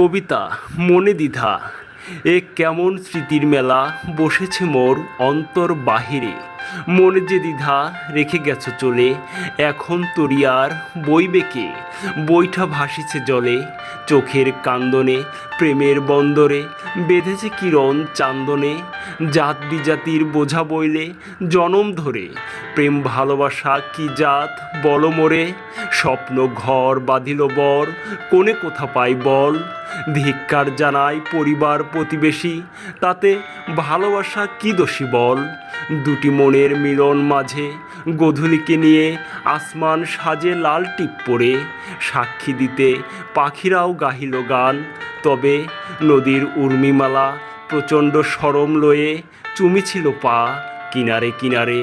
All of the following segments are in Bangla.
কবিতা মনে দ্বিধা। এ কেমন স্মৃতির মেলা? বসেছে মোর অন্তর বাহিরে। মনে যে দ্বিধা রেখে গেছো চলে, এখন তরিয়ার বইবে কে? বইটা ভাসিছে জলে, চোখের কান্দনে, প্রেমের বন্দরে, বেঁধেছে কিরণ চান্দনে, জাত বিজাতির বোঝা বইলে জনম ধরে। প্রেম ভালোবাসা কি জাত বল মোরে? স্বপ্ন ঘর বাঁধিল বর, কোনে কোথা পাই বল? ধিক্কার জানাই পরিবার প্রতিবেশী, তাতে ভালোবাসা কি দোষী বল? দুটি মনের মিলন মাঝে গধূলিকে নিয়ে আসমান সাজে লাল টিপ পরে সাক্ষী দিতে পাখিরাও গাহিল গান। তবে নদীর উর্মিমালা প্রচণ্ড সরম লয়ে চুমিছিল পা। কিনারে কিনারে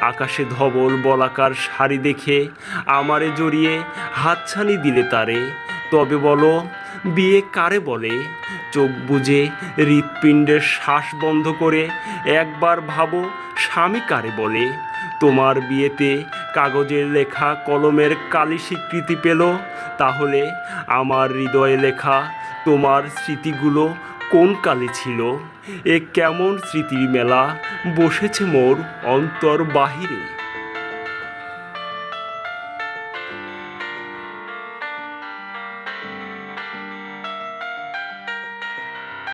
আকাশে ধবল বলাকার শাড়ি দেখে আমারে জড়িয়ে হাতছানি দিলে তারে। তবে বলো বিয়ে কারে বলে? চোখ বুজে হৃৎপিণ্ডের শ্বাস বন্ধ করে একবার ভাবো স্বামী কারে বলে? তোমার বিয়েতে কাগজের লেখা কলমের কালি স্বীকৃতি পেল। তাহলে আমার হৃদয়ে লেখা তোমার স্মৃতিগুলো কোন কালে ছিল? এ কেমন স্মৃতির মেলা বসেছে মোর অন্তর বাহিরে?